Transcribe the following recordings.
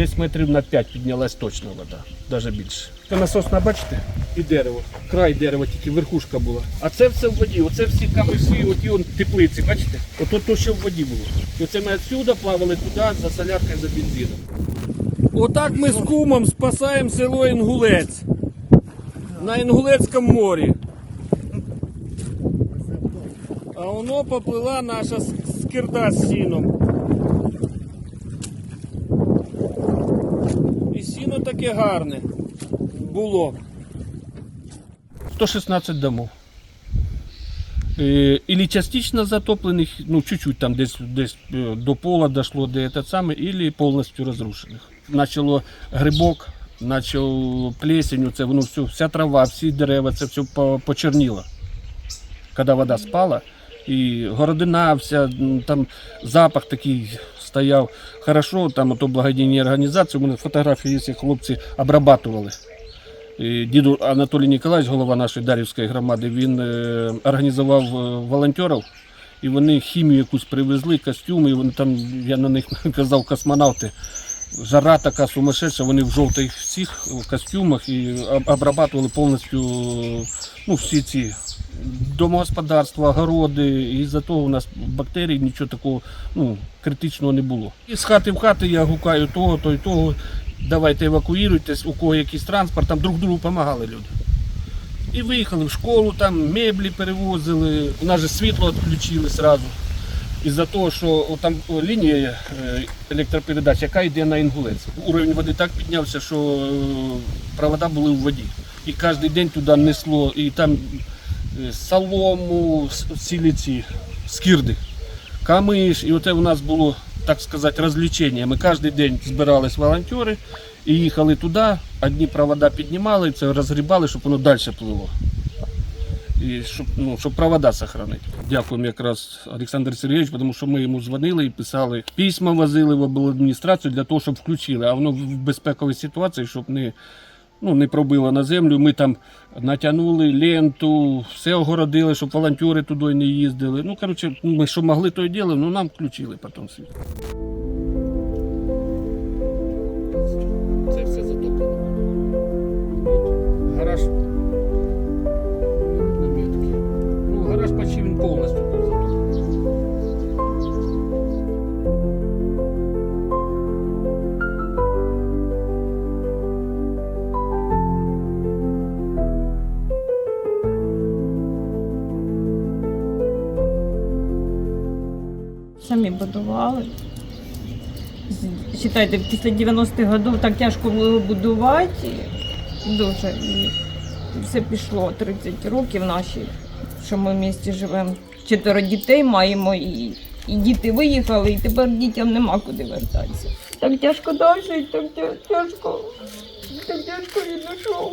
десь метрів на 5 піднялась точно вода, навіть більше. Це насосна, бачите, і дерево. Край дерева, тільки верхушка була. А це все в воді. Оце всі камиші, оті он теплиці, бачите? Ото то, що в воді було. І оце ми відсюди плавали туди за соляркою, за бензином. Отак ми з кумом спасаємо село Інгулець. На Інгулецькому морі. А воно поплила наша скирда з сіном. І сіно таке гарне було. 116 домов. Е, Или частично затоплених, ну чуть-чуть там десь, десь е, до пола дошло, де это саме, или повністю розрушених. Начало грибок, почав плесень, це воно все, вся трава, всі дерева, це все по- почерніло. Коли вода спала, і городина вся, там запах такий стояв. Хорошо, там ото благодійні організації, у мене фотографії є, хлопці обрабатували. Діду Анатолій Ніколаєвич, голова нашої Дарівської громади, він е, організував е, волонтерів, і вони хімію якусь привезли, костюми, і вони там, я на них казав, космонавти. Жара така сумасшедша, вони в жовтих всіх костюмах і обрабатували повністю ну, всі ці домогосподарства, огороди. І за того у нас бактерій нічого такого ну, критичного не було. І з хати в хати я гукаю того, то й того. Давайте евакуюйтесь, у кого якийсь транспорт, там друг другу допомагали люди. І виїхали в школу, там меблі перевозили, у нас же світло відключили одразу. Із-за того, що там лінія е, електропередач, яка йде на інгулець. Уровень води так піднявся, що е, провода були в воді. І кожен день туди несло, і там солому, цілі ці скирди, камиш. І оце у нас було, так сказати, розвлечення. Ми кожен день збирались волонтери і їхали туди, одні провода піднімали, це розгрібали, щоб воно далі плило. І щоб, ну, щоб провода сохранити. Дякуємо якраз Олександр Сергійович, тому що ми йому дзвонили і писали письма, возили в обладміністрацію для того, щоб включили. А воно в безпековій ситуації, щоб не, ну, не пробило на землю. Ми там натягнули ленту, все огородили, щоб волонтери туди не їздили. Ну, коротше, ми що могли, то й діли, ну нам включили потім світ. Це все затоплено. Гараж. Ну, гараж почти він повністю будували. Читайте, після 90-х років так тяжко було будувати. Дуже. І все пішло 30 років наші, що ми в місті живемо. Чотири дітей маємо і, і діти виїхали, і тепер дітям нема куди вертатися. Так тяжко далі, так тяжко. Так тяжко він пішов.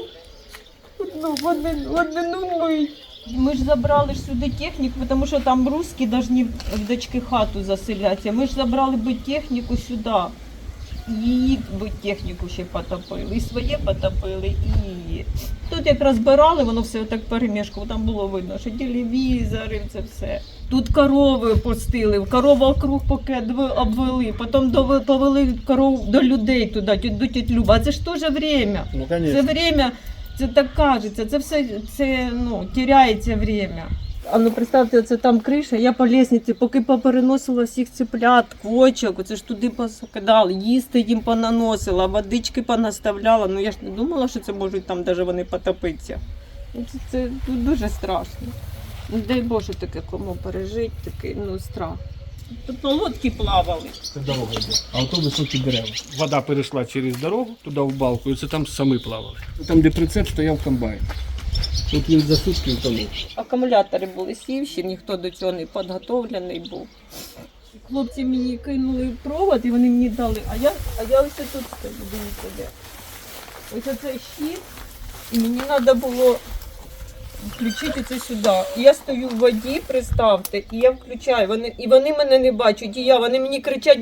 Ну, в один, в одну мить. Ми ж забрали ж сюди техніку, тому що там русські повинні в дочки хату заселятися. Ми ж забрали би техніку сюди. І Її би техніку ще потопили. І своє потопили, і її. Тут як розбирали, воно все так перемішкало. Там було видно, що телевізори, це все. Тут корови пустили, корова округ поки обвели, потім повели коров до людей туди, до тють Люба. А це ж теж время. Ну, Це время, це так кажеться, це все це ну, теряється время. А ну представте, це там криша, я по лестниці, поки попереносила всіх цеплят, квочок, оце ж туди посукидали, їсти їм понаносила, водички понаставляла. Ну я ж не думала, що це можуть там даже вони потопитися. Ну, Це, це дуже страшно. Ну, дай Боже таке кому пережити, такий ну, страх. Тут на лодки плавали. Це дорога йде. А ото високі дерева. Вода перейшла через дорогу туди в балку, і це там самі плавали. Там, де прицеп, стояв комбайн. Тут він за сутки втонув. Акумулятори були сівші, ніхто до цього не підготовлений був. Хлопці мені кинули провод і вони мені дали, а я, а я ось тут стою, дивіться де. Ось оцей щит, і мені треба було включити це сюди. Я стою в воді, приставте, і я включаю. Вони, і вони мене не бачать, і я. Вони мені кричать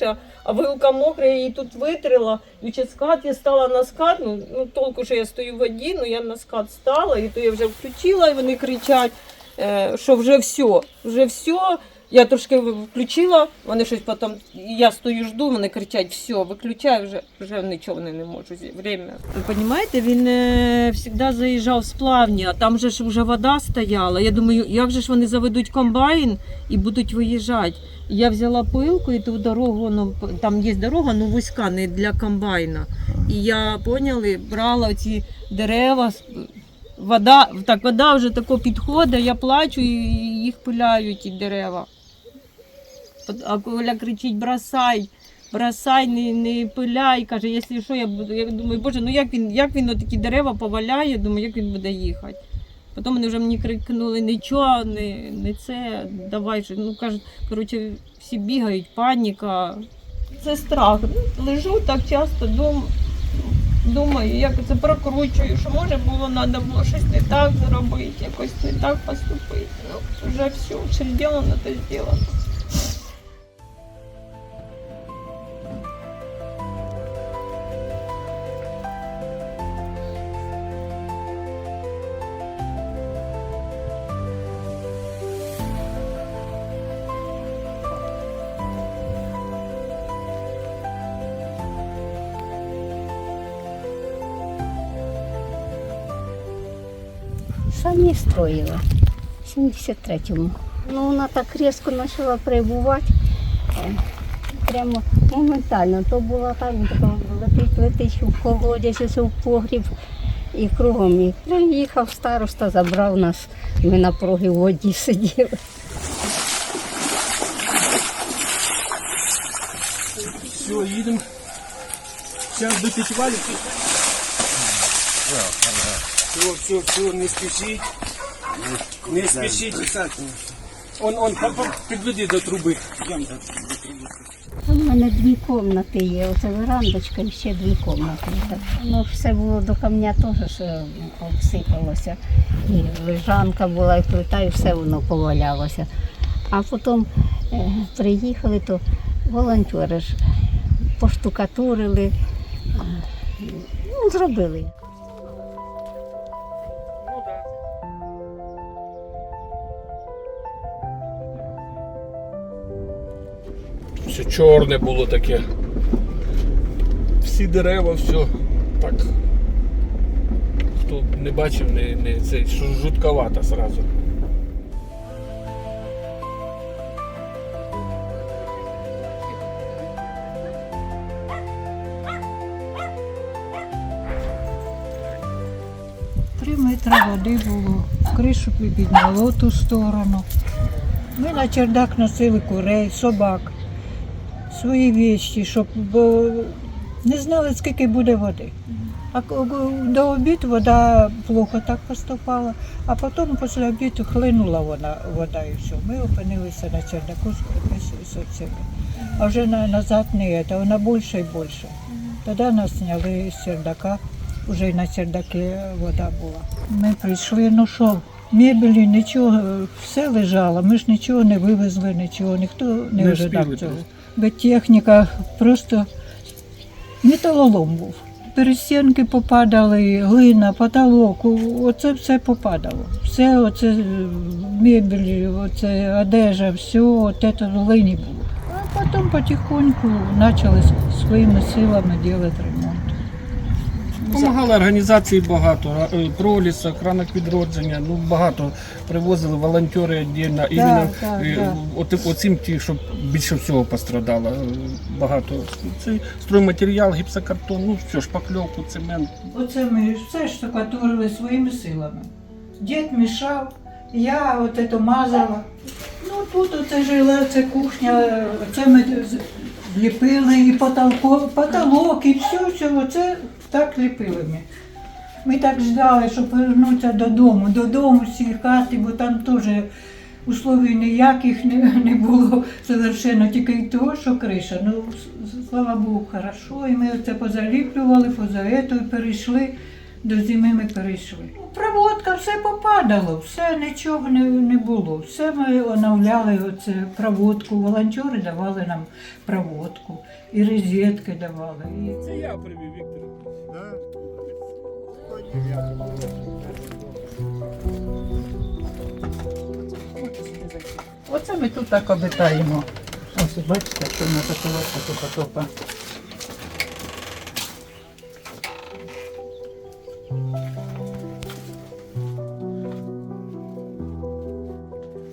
швидше, а вилка мокра, я її тут витрила. І через скат я стала на скат. Ну, ну толку, що я стою в воді, ну я на скат стала, і то я вже включила, і вони кричать, е, що вже все, вже все. Я трошки включила, вони щось потім. Я стою, жду, вони кричать, все, виключай, вже, вже нічого вони не можуть. Время. Ви розумієте, він е, завжди заїжджав з плавні, а там же ж вже вода стояла. Я думаю, як же ж вони заведуть комбайн і будуть виїжджати. Я взяла пилку і ту дорогу, ну, там є дорога, ну вузька, не для комбайна. І я поняли, брала ці дерева, вода, так вода вже тако підходить, я плачу і їх пиляють ті дерева. А Коля кричить, бросай, бросай, не, не пиляй. Каже, якщо що, я буду. Я думаю, боже, ну як він, як він такі дерева поваляє, думаю, як він буде їхати. Потім вони вже мені крикнули, нічого, не, не це, давай же. Ну кажуть, коротше, всі бігають, паніка. Це страх. Лежу так часто, дум, думаю, як це прокручую, що може було треба було щось не так зробити, якось не так поступити. Ну, вже все, все зроблено, то зроблено. Самі строїла. В 73-му. Ну, вона так різко почала прибувати. е, Прямо моментально. То була так, летить, летить в колодязь, в погріб і кругом. І приїхав староста, забрав нас. Ми на прогі в воді сиділи. Все, їдемо. Зараз до. Все, все, все, не спішіть. Не спішіть. Он, он, по- по- підведи до труби. У мене дві кімнати є. Оце верандочка і ще дві кімнати. Так, Ну, все було до камня теж що обсипалося. І лежанка була, і плита, і все воно повалялося. А потім е, приїхали, то волонтери ж поштукатурили, е, ну, зробили. Чорне було таке. Всі дерева, все так. Хто не бачив, не, не це жутковато сразу. Три метри води було, кришу підняло ту сторону. Ми на чердак носили курей, собак, свої вещі, щоб бо не знали, скільки буде води. А до обіду вода плохо так поступала, а потім після обіду хлинула вона, вода і все. Ми опинилися на чердаку, скрипилися від. А вже на, назад не це, вона більше і більше. Тоді нас зняли з чердака, вже й на чердакі вода була. Ми прийшли, ну що, мебелі, нічого, все лежало, ми ж нічого не вивезли, нічого, ніхто не, Не ожидав цього. Бо техніка просто металолом був. Перестінки попадали, глина, потолок, оце все попадало. Все оце е, мебель, оце одежа, все оце в глині було. А потім потихоньку почали своїми силами робити ремонт. Помагали організації багато, е, пролісок, ранок відродження, ну багато привозили волонтери віддільно. Іменно так, е, так. от, оцим ті, щоб більше всього пострадало. е, Багато. Це стройматеріал, гіпсокартон, ну все, шпакльовку, цемент. Оце ми все штукатурили своїми силами. Дід мішав, я от це мазала. Ну тут оце жила, це кухня, це ми ліпили і потолок, потолок, і все, все, оце так ліпили ми. Ми так ждали, щоб повернутися додому, додому цієї хати, бо там теж условій ніяких не, не було совершенно, тільки й того, що криша. Ну, слава Богу, хорошо. І ми це позаліплювали, позаету і перейшли. До зими ми перейшли. Ну, Проводка, все попадало, все нічого не, не було. Все ми оновляли оце проводку. Волонтери давали нам проводку, і розетки давали. І Це я привів Віктор. Оце ми тут так обитаємо. Ось бачите, що в нас почалося тут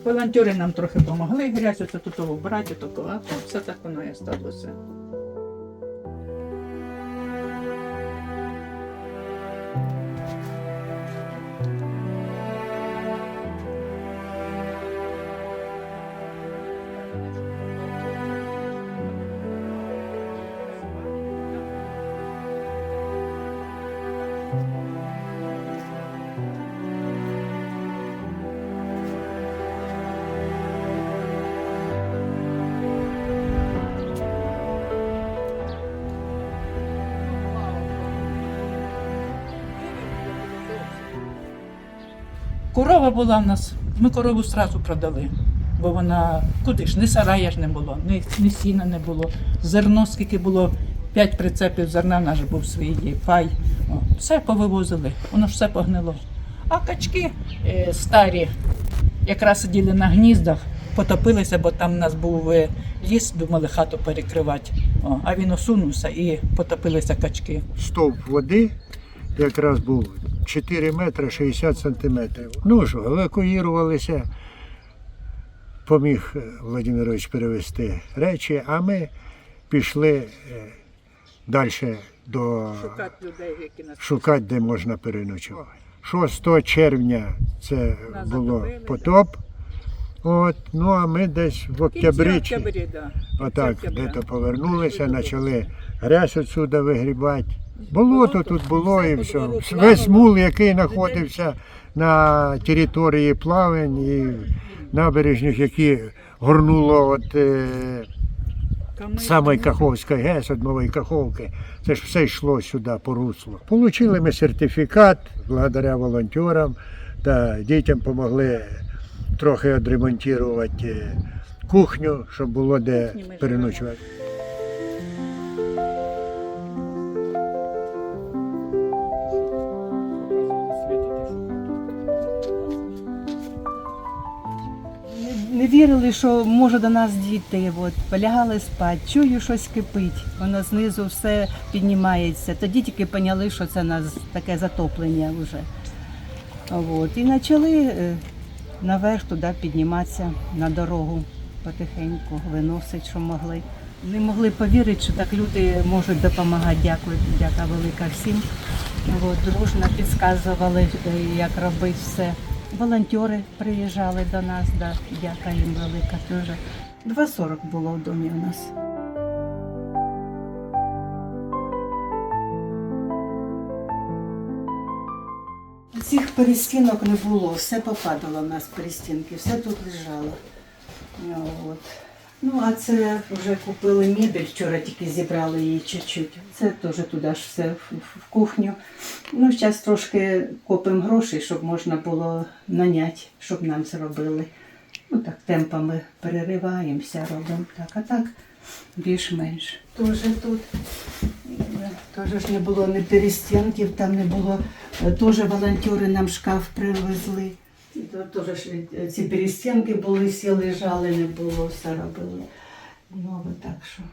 Волонтери нам трохи допомогли, грязь оце тут вбрати, то все так воно і сталося. Корова була в нас. Ми корову одразу продали. Бо вона куди ж, ні сарая ж не було, ні, ні сіна не було. Зерно, скільки було, п'ять прицепів зерна, наш був свій пай. О, все повивозили, воно ж все погнило. А качки е, старі, якраз сиділи на гніздах, потопилися, бо там у нас був е, ліс, думали хату перекривати. О, а він осунувся і потопилися качки. стовп води якраз був 4 метри 60 сантиметрів. Ну ж, евакуювалися, поміг е, Владимирович перевезти речі, а ми пішли далі до людей, які нас шукати, де можна переночувати. 6 червня це Нас було затопили, потоп. От, ну а ми десь в октябрі, октябрі, да. отак, де-то повернулися, почали грязь відсюди вигрібати. Болото тут було і все. Весь мул, який знаходився на території плавень і набережних, які горнуло от е, самої Каховської ГЕС, від Нової Каховки, це ж все йшло сюди по руслу. Получили ми сертифікат благодаря волонтерам та дітям допомогли трохи відремонтувати е, кухню, щоб було де переночувати. Вірили, що може до нас дійти. От, полягали спати, чую, щось кипить. Воно знизу все піднімається. Тоді тільки поняли, що це нас таке затоплення вже. От. І почали е, наверх туди підніматися на дорогу потихеньку, виносить, що могли. Не могли повірити, що так люди можуть допомагати. Дякую, дяка велика всім. От, дружно підказували, е, як робити все. Волонтери приїжджали до нас, да, дяка їм велика дуже. 2,40 було в домі у нас. Цих перестінок не було, все попадало в нас перестінки, все тут лежало. От. Ну, а це вже купили мебель, вчора тільки зібрали її чуть-чуть. Це теж туди ж все в, в- в кухню. Ну, зараз трошки копимо грошей, щоб можна було наняти, щоб нам зробили. Ну так, темпами перериваємося, робимо так, а так більш-менш. Теж тут теж ж не було ні перестінків, там не було. Е, Теж волонтери нам шкаф привезли. Теж е, ці перестінки були, всі лежали, не було, все робили. Ну, так що.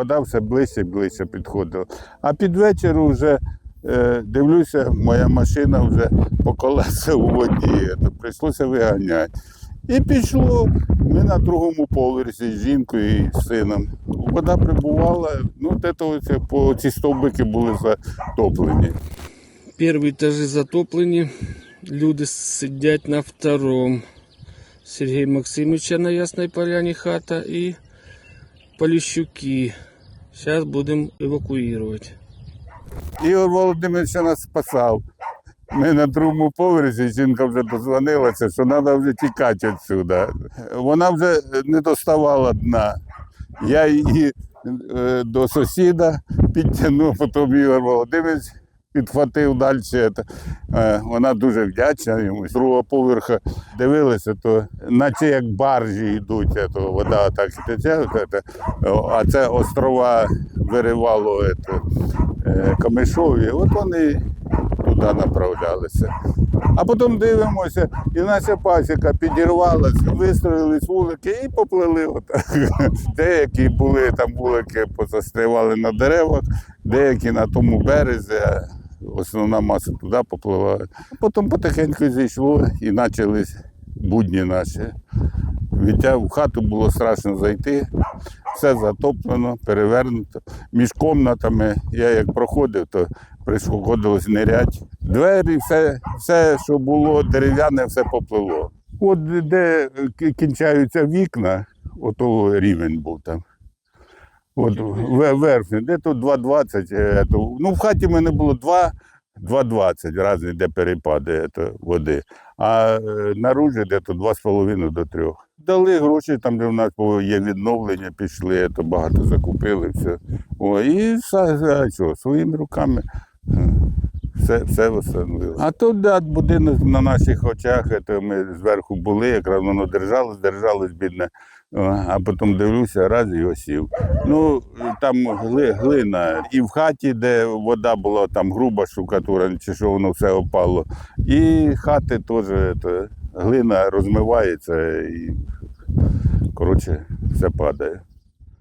Вода все ближче і ближче підходила. А під вечір вже е, дивлюся, моя машина вже по колеса у воді. То прийшлося виганяти. І пішло. Ми на другому поверсі з жінкою і з сином. Вода прибувала, ну те це по ці стовбики були затоплені. Перші етажі затоплені. Люди сидять на втором. Сергія Максимовича на Ясній Поляні хата і Поліщуки. Зараз будемо евакуювати. Ігор Володимирович нас спасав. Ми на другому поверсі, жінка вже дозвонилася, що треба вже тікати відсюди. Вона вже не доставала дна. Я її е, до сусіда, підтягнув, потім Ігор Володимирович підхватив далі. Це, е, Вона дуже вдячна йому. З другого поверху дивилися, то наче як баржі йдуть, е, то вода так і тече, а це острова виривало е, Камишові, от вони туди направлялися. А потім дивимося, і наша пасіка підірвалася, вистроїлись вулики і поплили отак. Деякі були там вулики, позастрівали на деревах, деякі на тому березі, основна маса туди попливала. Потім потихеньку зійшло і почались будні наші. Вітя в хату було страшно зайти, все затоплено, перевернуто. Між комнатами я як проходив, то приходилось нирять. Двері, все, все, що було дерев'яне, все поплило. От де кінчаються вікна, ото рівень був там. От ве- де тут 2,20. е, Ну, в хаті в мене було 2, 2,20 різні, де перепади е, води. А е, наружі де то 2,5 до 3. Дали гроші, там, де в нас є відновлення, пішли, то багато закупили, все. О, і а що, своїми руками все, все встановили. А тут да, будинок на наших очах, то ми зверху були, якраз воно держалось, держалось, бідне. А потім дивлюся, раз і осів. Ну, там гли, глина. І в хаті, де вода була, там груба штукатура, чи що воно все опало. І хати теж глина розмивається і коротше все падає.